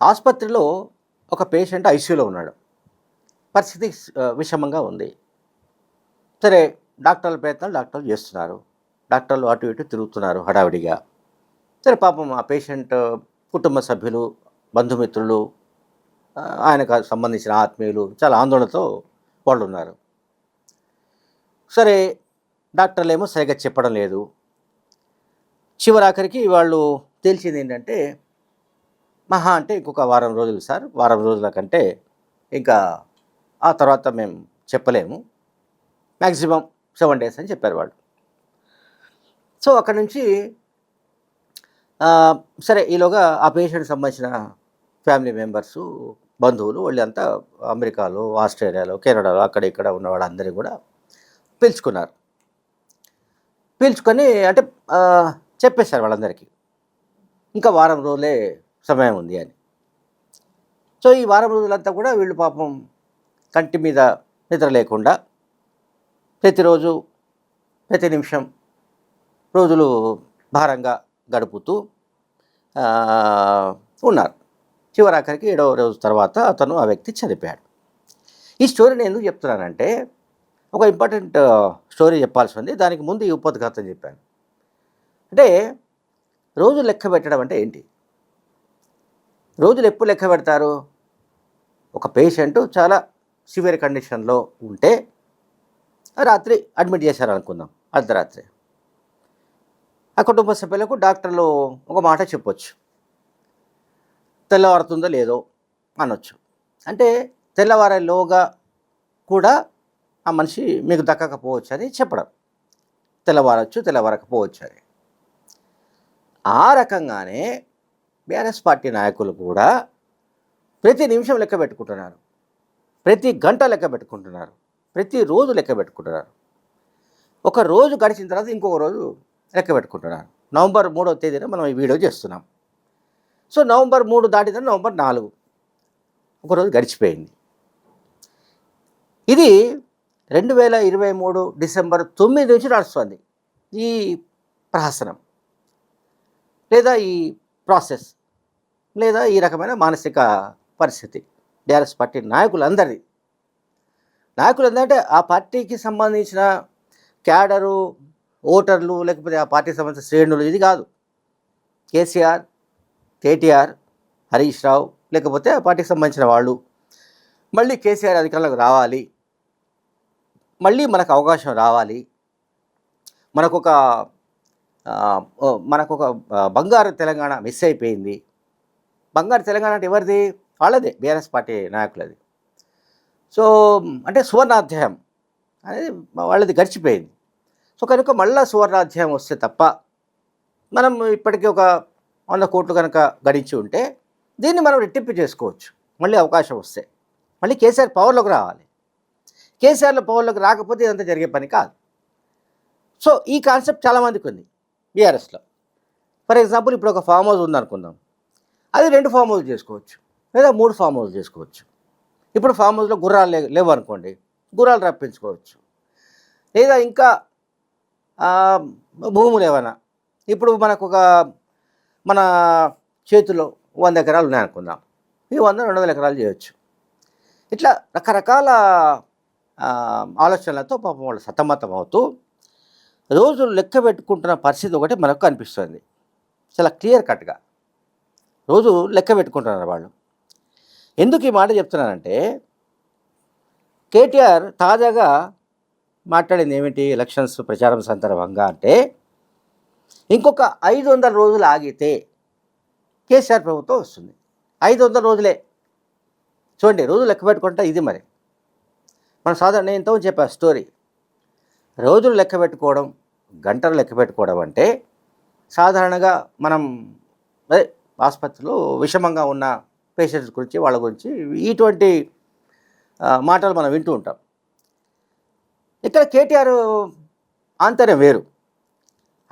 ఆసుపత్రిలో ఒక పేషెంట్ ఐసీయూలో ఉన్నాడు. పరిస్థితి విషమంగా ఉంది. సరే డాక్టర్ల ప్రయత్నాలు డాక్టర్లు చేస్తున్నారు. డాక్టర్లు అటు ఇటు తిరుగుతున్నారు హడావిడిగా. సరే పాపం ఆ పేషెంట్ కుటుంబ సభ్యులు బంధుమిత్రులు ఆయనకు సంబంధించిన ఆత్మీయులు చాలా ఆందోళనతో వాళ్ళు ఉన్నారు సరే డాక్టర్లు ఏమో సరిగ్గా చెప్పడం లేదు. చివరాఖరికి వాళ్ళు తేల్చింది ఏంటంటే మహా అంటే ఇంకొక వారం రోజులు సార్. వారం రోజుల కంటే ఇంకా ఆ తర్వాత మేము చెప్పలేము. మ్యాక్సిమం సెవెన్ డేస్ అని చెప్పారు వాళ్ళు. సో అక్కడ నుంచి సరే ఈలోగా ఆ పేషెంట్ సంబంధించిన ఫ్యామిలీ మెంబర్సు బంధువులు వాళ్ళంతా అమెరికాలో ఆస్ట్రేలియాలో కెనడాలో అక్కడ ఇక్కడ ఉన్న వాళ్ళందరినీ కూడా పిలుచుకున్నారు. పిలుచుకొని అంటే చెప్పేశారు వాళ్ళందరికీ. ఇంకా వారం రోజులే సమయం ఉంది అని. సో ఈ వారం రోజులంతా కూడా వీళ్ళు పాపం కంటి మీద నిద్ర లేకుండా ప్రతిరోజు ప్రతి నిమిషం రోజులు భారంగా గడుపుతూ ఉన్నారు. చివరాఖరికి ఏడవ రోజు తర్వాత అతను ఆ వ్యక్తి చనిపోయాడు. ఈ స్టోరీని ఎందుకు చెప్తున్నానంటే ఒక ఇంపార్టెంట్ స్టోరీ చెప్పాల్సి ఉంది దానికి ముందు ఈ ఉపద్ఘాతం చెప్పాను. అంటే రోజు లెక్క పెట్టడం అంటే ఏంటి? రోజులు ఎప్పుడు లెక్క పెడతారు? ఒక పేషెంట్ చాలా సివియర్ కండిషన్లో ఉంటే రాత్రి అడ్మిట్ చేశారు అనుకుందాం అర్ధరాత్రి. ఆ కుటుంబ సభ్యులకు డాక్టర్లు ఒక మాట చెప్పొచ్చు. తెల్లవారుతుందో లేదో అనొచ్చు. అంటే తెల్లవారేలోగా కూడా ఆ మనిషి మీకు దక్కకపోవచ్చు అని చెప్పడం. తెల్లవారొచ్చు తెల్లవారకపోవచ్చు అని. ఆ రకంగానే బీఆర్ఎస్ పార్టీ నాయకులు కూడా ప్రతి నిమిషం లెక్క పెట్టుకుంటున్నారు. ప్రతి గంట లెక్క పెట్టుకుంటున్నారు. ప్రతి రోజు లెక్క పెట్టుకుంటున్నారు. ఒక రోజు గడిచిన తర్వాత ఇంకొక రోజు లెక్క పెట్టుకుంటున్నారు. నవంబర్ మూడవ తేదీన మనం ఈ వీడియో చేస్తున్నాం. సో నవంబర్ మూడు దాటిన నవంబర్ నాలుగు. ఒక రోజు గడిచిపోయింది. ఇది రెండు వేల ఇరవై మూడు డిసెంబర్ తొమ్మిది నుంచి నడుస్తుంది. ఈ ప్రహసనం లేదా ఈ ప్రాసెస్. లేదా ఈ రకమైన మానసిక పరిస్థితి. TRS party నాయకులందరిది. నాయకులందరంటే ఆ పార్టీకి సంబంధించిన క్యాడరు ఓటర్లు లేకపోతే ఆ పార్టీకి సంబంధించిన శ్రేణులు ఇది కాదు. కేసీఆర్ కేటీఆర్ హరీష్ రావు లేకపోతే ఆ పార్టీకి సంబంధించిన వాళ్ళు. మళ్ళీ కేసీఆర్ అధికారంలోకి రావాలి. మళ్ళీ మనకు అవకాశం రావాలి. మనకొక మనకొక బంగారు తెలంగాణ మిస్ అయిపోయింది. బంగారు తెలంగాణ అంటే ఎవరిది? వాళ్ళదే బీఆర్ఎస్ పార్టీ నాయకులది. సో అంటే సువర్ణాధ్యాయం అనేది వాళ్ళది గడిచిపోయింది. సో కనుక మళ్ళీ సువర్ణాధ్యాయం వస్తే తప్ప మనం ఇప్పటికీ ఒక వంద కోట్లు కనుక గడించి ఉంటే దీన్ని మనం రెట్టింపు చేసుకోవచ్చు. మళ్ళీ అవకాశం వస్తే. మళ్ళీ కేసీఆర్ పవర్లోకి రావాలి. కేసీఆర్లో పవర్లోకి రాకపోతే ఇదంతా జరిగే పని కాదు. సో ఈ కాన్సెప్ట్ చాలామందికి ఉంది బీఆర్ఎస్లో. ఫర్ ఎగ్జాంపుల్ ఇప్పుడు ఒక ఫామ్ హౌస్ ఉందనుకుందాం. అది రెండు ఫామ్ హౌస్ చేసుకోవచ్చు. లేదా మూడు ఫామ్ హౌస్ చేసుకోవచ్చు. ఇప్పుడు ఫామ్ హౌస్లో గుర్రాలు లే లేవు అనుకోండి. గుర్రాలు రప్పించుకోవచ్చు. లేదా ఇంకా భూములు ఏమైనా ఇప్పుడు మనకు ఒక మన చేతిలో వంద ఎకరాలు ఉన్నాయనుకుందాం ఈ వంద రెండు వందల ఎకరాలు చేయొచ్చు. ఇట్లా రకరకాల ఆలోచనలతో పాపం వాళ్ళు సతమతం అవుతూ రోజులు లెక్క పెట్టుకుంటున్న పరిస్థితి ఒకటి మనకు కనిపిస్తుంది. చాలా క్లియర్ కట్గా రోజు లెక్క పెట్టుకుంటున్నారు వాళ్ళు. ఎందుకు ఈ మాట చెప్తున్నానంటే కేటీఆర్ తాజాగా మాట్లాడింది ఏమిటి? ఎలక్షన్స్ ప్రచారం సందర్భంగా అంటే ఇంకొక ఐదు వందల రోజులు ఆగితే కేసీఆర్ ప్రభుత్వం వస్తుంది. ఐదు వందల రోజులే. చూడండి రోజు లెక్క పెట్టుకుంటా ఇది మరి. మన సాధారణ ఎంతో చెప్పా స్టోరీ. రోజులు లెక్క పెట్టుకోవడం గంటలు లెక్క పెట్టుకోవడం అంటే సాధారణంగా మనం అదే ఆసుపత్రిలో విషమంగా ఉన్న పేషెంట్స్ గురించి వాళ్ళ గురించి ఇటువంటి మాటలు మనం వింటూ ఉంటాం. ఇక్కడ కేటీఆర్ ఆంతర్యం వేరు.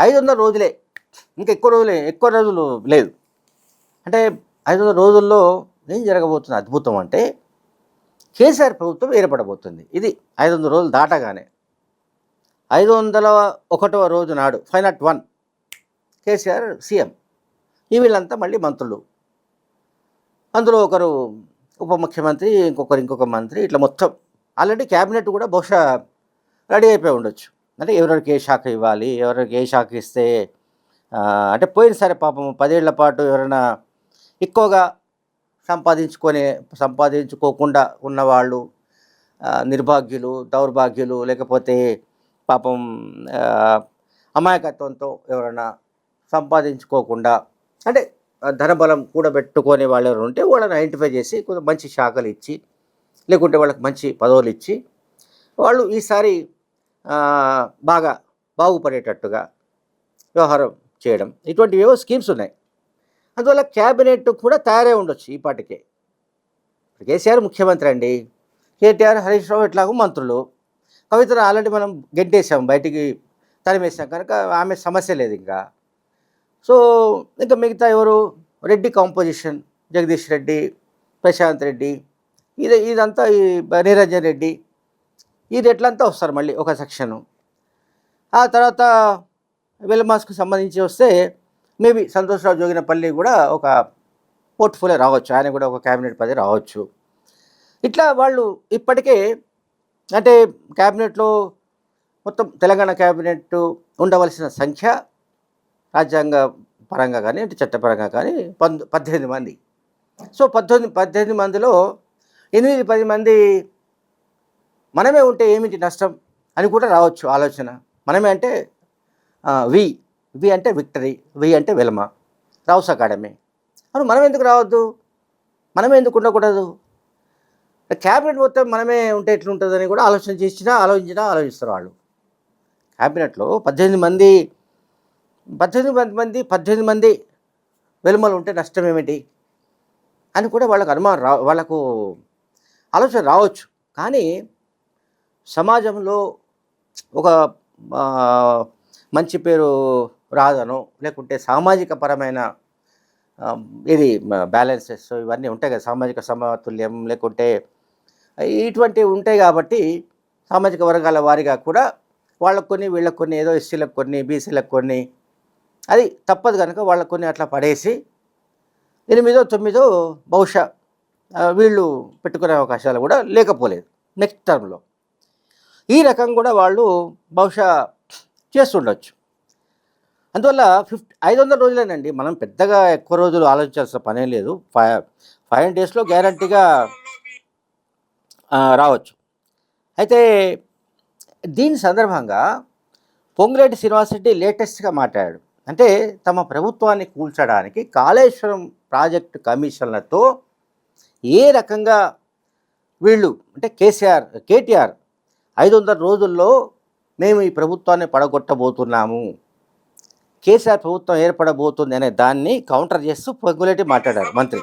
ఐదు వందల రోజులే. ఇంకా ఎక్కువ రోజులే ఎక్కువ రోజులు లేదు. అంటే ఐదు వందల రోజుల్లో ఏం జరగబోతుంది అద్భుతం అంటే కేసీఆర్ ప్రభుత్వం ఏర్పడబోతుంది. ఇది ఐదు వందల రోజులు దాటగానే. ఐదు వందల ఒకటవ రోజు నాడు five not one KCR CM. ఈ వీళ్ళంతా మళ్ళీ మంత్రులు. అందులో ఒకరు ఉప ముఖ్యమంత్రి ఇంకొకరు ఇంకొక మంత్రి ఇట్లా మొత్తం ఆల్రెడీ క్యాబినెట్ కూడా బహుశా రెడీ అయిపోయి ఉండొచ్చు. అంటే ఎవరికి ఏ శాఖ ఇవ్వాలి ఎవరికి ఏ శాఖ ఇస్తే అంటే పోయినసారి పాపం పదేళ్ళ పాటు ఎవరైనా ఎక్కువగా సంపాదించుకొని సంపాదించుకోకుండా ఉన్నవాళ్ళు నిర్భాగ్యులు దౌర్భాగ్యులు లేకపోతే పాపం అమాయకత్వంతో ఎవరైనా సంపాదించుకోకుండా అంటే ధనబలం కూడబెట్టుకొని వాళ్ళు ఎవరు ఉంటే వాళ్ళని ఐడెంటిఫై చేసి కొంచెం మంచి శాఖలు ఇచ్చి లేకుంటే వాళ్ళకి మంచి పదవులు ఇచ్చి వాళ్ళు ఈసారి బాగా బాగుపడేటట్టుగా వ్యవహారం చేయడం. ఇటువంటి ఏవో స్కీమ్స్ ఉన్నాయి. అందువల్ల క్యాబినెట్ కూడా తయారై ఉండొచ్చు ఈ పాటికే. కేసీఆర్ ముఖ్యమంత్రి అండి. కేటీఆర్ హరీష్ రావు ఇట్లాగూ మంత్రులు. కవితను ఆల్రెడీ మనం గెంటేసాం బయటికి తరిమేసాం కనుక ఆమె సమస్య లేదు ఇంకా. సో ఇంకా మిగతా ఎవరు? రెడ్డి కాంపోజిషన్ జగదీష్ రెడ్డి ప్రశాంత్ రెడ్డి ఇది ఇదంతా ఈ నిరంజన్ రెడ్డి. ఈ రెట్లంతా వస్తారు మళ్ళీ ఒక సెక్షను. ఆ తర్వాత వెల్మాస్కు సంబంధించి వస్తే మేబీ సంతోష్రావు జోగినపల్లి కూడా ఒక పోర్ట్ఫోలియో రావచ్చు. ఆయన కూడా ఒక క్యాబినెట్ పది రావచ్చు. ఇట్లా వాళ్ళు ఇప్పటికే అంటే క్యాబినెట్లో మొత్తం తెలంగాణ క్యాబినెట్ ఉండవలసిన సంఖ్య రాజ్యాంగ పరంగా కానీ అంటే చట్టపరంగా కానీ పంద పద్దెనిమిది మంది. సో పద్దెనిమిది పద్దెనిమిది మందిలో ఎనిమిది పది మంది మనమే ఉంటే ఏమిటి నష్టం అని కూడా రావచ్చు ఆలోచన. మనమే అంటే వి. వి అంటే విక్టరీ వి అంటే వెలమ రావుస్ అకాడమీ. అవును మనం ఎందుకు రావద్దు? మనమే ఎందుకు ఉండకూడదు? క్యాబినెట్ మొత్తం మనమే ఉంటే ఎట్లుంటుందని కూడా ఆలోచన చేసినా ఆలోచించినా ఆలోచిస్తారు వాళ్ళు. క్యాబినెట్లో పద్దెనిమిది మంది పద్దెనిమిది మంది మంది పద్దెనిమిది మంది వెలుమలు ఉంటే నష్టం ఏమిటి అని కూడా వాళ్ళకు అనుమానం రా వాళ్ళకు ఆలోచన రావచ్చు. కానీ సమాజంలో ఒక మంచి పేరు రాదను లేకుంటే సామాజిక పరమైన ఇది బ్యాలెన్సెస్ ఇవన్నీ ఉంటాయి కదా సామాజిక సమతుల్యం లేకుంటే ఇటువంటివి ఉంటాయి కాబట్టి సామాజిక వర్గాల వారిగా కూడా వాళ్ళకు కొన్ని వీళ్ళకు కొన్ని ఏదో ఎస్సీలకు కొన్ని బీసీలకు కొన్ని అది తప్పదు కనుక వాళ్ళ కొన్ని అట్లా పడేసి ఎనిమిదో తొమ్మిదో బహుశా వీళ్ళు పెట్టుకునే అవకాశాలు కూడా లేకపోలేదు నెక్స్ట్ టర్మ్లో. ఈ రకం కూడా వాళ్ళు బహుశా చేస్తుండొచ్చు. అందువల్ల ఫిఫ్టీ ఐదు వందల రోజులేనండి. మనం పెద్దగా ఎక్కువ రోజులు ఆలోచించాల్సిన పనేం లేదు. ఫైవ్ ఫైవ్ డేస్లో గ్యారంటీగా రావచ్చు. అయితే దీని సందర్భంగా పొంగిరెడ్డి శ్రీనివాసరెడ్డి లేటెస్ట్గా మాట్లాడాడు. అంటే తమ ప్రభుత్వాన్ని కూల్చడానికి కాళేశ్వరం ప్రాజెక్టు కమిషన్లతో ఏ రకంగా వీళ్ళు అంటే కేసీఆర్ కేటీఆర్ ఐదు వందల రోజుల్లో మేము ఈ ప్రభుత్వాన్ని పడగొట్టబోతున్నాము కేసీఆర్ ప్రభుత్వం ఏర్పడబోతుంది అనే దాన్ని కౌంటర్ చేస్తూ పొంగులేటి మాట్లాడారు మంత్రి.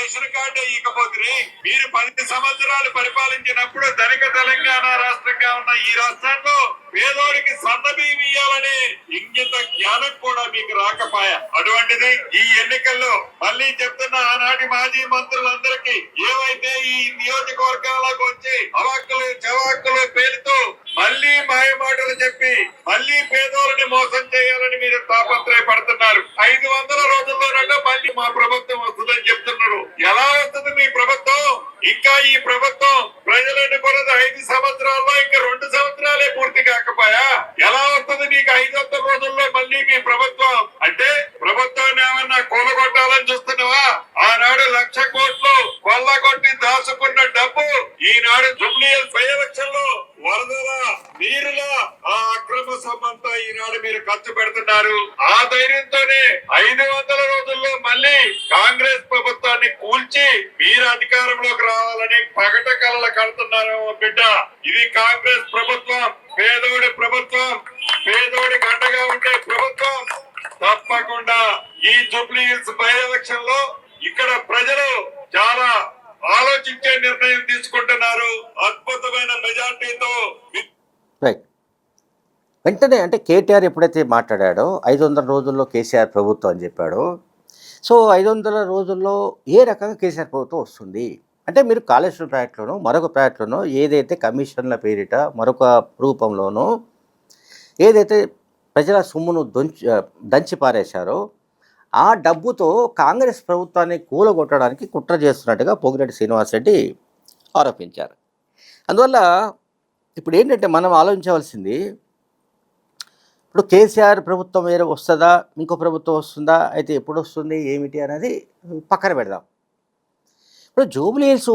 రేషన్ కార్డు ఇకపోతే మీరు పది సంవత్సరాలు పరిపాలించినప్పుడు ధనిక తెలంగాణ రాష్ట్రంగా ఉన్న ఈ రాష్ట్రంలో పేదోడికి సన్నబీమి ఇవ్వాలనే ఇంగిత జ్ఞానం కూడా మీకు రాకపాయ? అటువంటిది ఈ ఎన్నికల్లో మళ్ళీ చెప్తున్న ఆనాటి మాజీ మంత్రులందరికీ ఏవైతే ఈ నియోజకవర్గాలకు వచ్చి అవాక్కులు చవాక్కులు పేరుతో మళ్ళీ మాయమాటలు చెప్పి మళ్ళీ పేదోళ్ళని మోసం చేయాలని మీరు తాపత్రయపడుతున్నారు ఐదు వందల రోజుల్లోనట మళ్ళీ మా ప్రభుత్వం వస్తుందని చెప్తున్నారు ఎలా వస్తుంది మీ ప్రభుత్వం ఇంకా ఈ ప్రభుత్వం ప్రజలను కొనది ఐదు సంవత్సరాల్లో ఇంకా రెండు సంవత్సరాలే పూర్తి కాకపోయా ఎలా వస్తుంది మీకు ఐదు వందల రోజుల్లో మళ్ళీ మీ ప్రభుత్వం అంటే ప్రభుత్వాన్ని ఏమన్నా కూలగొట్టాలని చూస్తున్నావా ఆనాడు లక్ష కోట్లు కొల్లగొట్టి దాచుకున్న డబ్బు ఈనాడు జుబ్లీయల్ బై ఎలక్షన్లో వరదల నీరుల ఆ అక్రమ సొమ్మంతా ఈనాడు మీరు ఖర్చు పెడుతున్నారు ఆ ధైర్యంతోనే ఐదు వందల రోజుల్లో మళ్ళీ కాంగ్రెస్ ప్రభుత్వాన్ని కూల్చి మీరు అధికారంలోకి పగట కలలు కడుతున్నారు బిడ్డ. ఇది కాంగ్రెస్ ప్రభుత్వం పేదోడి ప్రభుత్వం పేదోడి గంటగా ఉండే ప్రభుత్వం. తప్పకుండా ఈ జూబ్లీ హిల్స్ బై ఎలక్షన్లో ఇక్కడ ప్రజలు చాలా ఆలోచించే నిర్ణయం తీసుకుంటున్నారు. అద్భుతమైన మెజార్టీతో రైట్ వెంటనే అంటే కేటీఆర్ ఎప్పుడైతే మాట్లాడాడో ఐదు వందల రోజుల్లో కేసీఆర్ ప్రభుత్వం అని చెప్పాడో. సో ఐదు వందల రోజుల్లో ఏ రకంగా కేసీఆర్ ప్రభుత్వం వస్తుంది? అంటే మీరు కాళేశ్వరం ప్రాజెక్టులోనో మరొక ప్రాజెక్టులోనో ఏదైతే కమిషన్ల పేరిట మరొక రూపంలోనో ఏదైతే ప్రజల సొమ్మును దొంచి దంచి పారేశారో ఆ డబ్బుతో కాంగ్రెస్ ప్రభుత్వాన్ని కూలగొట్టడానికి కుట్ర చేస్తున్నట్టుగా పొగిరెడ్డి శ్రీనివాసరెడ్డి ఆరోపించారు. అందువల్ల ఇప్పుడు ఏంటంటే మనం ఆలోచించవలసింది ఇప్పుడు కేసీఆర్ ప్రభుత్వం వేరే వస్తుందా ఇంకో ప్రభుత్వం వస్తుందా అయితే ఎప్పుడు వస్తుంది ఏమిటి అనేది పక్కన పెడదాం. ఇప్పుడు జూబ్లీ హిల్స్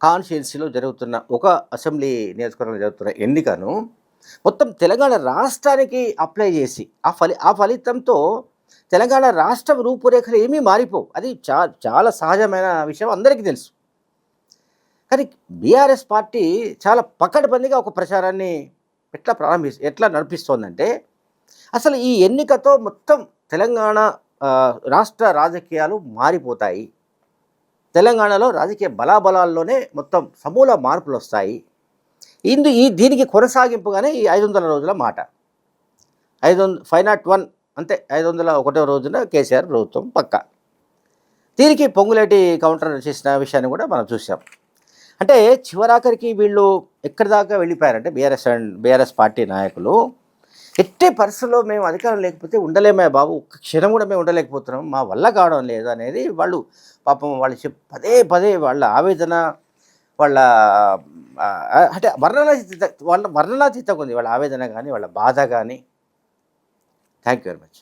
కాన్స్టిట్యున్సీలో జరుగుతున్న ఒక అసెంబ్లీ నియోజకవర్గంలో జరుగుతున్న ఎన్నికను మొత్తం తెలంగాణ రాష్ట్రానికి అప్లై చేసి ఆ ఫలి ఆ ఫలితంతో తెలంగాణ రాష్ట్రం రూపురేఖలు ఏమీ మారిపోవు. అది చా చాలా సహజమైన విషయం అందరికీ తెలుసు. కానీ బీఆర్ఎస్ పార్టీ చాలా పక్కడబందిగా ఒక ప్రచారాన్ని ఎట్లా ప్రారంభి ఎట్లా నడిపిస్తోందంటే అసలు ఈ ఎన్నికతో మొత్తం తెలంగాణ రాష్ట్ర రాజకీయాలు మారిపోతాయి. తెలంగాణలో రాజకీయ బలాబలాల్లోనే మొత్తం సమూల మార్పులు వస్తాయి ఇందు ఈ దీనికి కొనసాగింపుగానే ఈ ఐదు వందల రోజుల మాట. ఐదు వంద ఫైవ్ నాట్ వన్ అంతే ఐదు వందల ఒకటో రోజున కేసీఆర్ ప్రభుత్వం పక్క. దీనికి పొంగులేటి కౌంటర్ చేసిన విషయాన్ని కూడా మనం చూసాం అంటే చివరాఖరికి వీళ్ళు ఎక్కడి దాకా వెళ్ళిపోయారంటే బీఆర్ఎస్ అండ్ బీఆర్ఎస్ పార్టీ నాయకులు ఎట్టే పరిస్థితుల్లో మేము అధికారం లేకపోతే ఉండలేమే బాబు. ఒక్క క్షణం కూడా మేము ఉండలేకపోతున్నాం. మా వల్ల కావడం లేదు అనేది వాళ్ళు పాపం వాళ్ళు చెప్ పదే పదే వాళ్ళ ఆవేదన వాళ్ళ అంటే వర్ణనాతీత వాళ్ళ వర్ణనాతీతంగా ఉంది. వాళ్ళ ఆవేదన కానీ వాళ్ళ బాధ కానీ థ్యాంక్ యూ వెరీ మచ్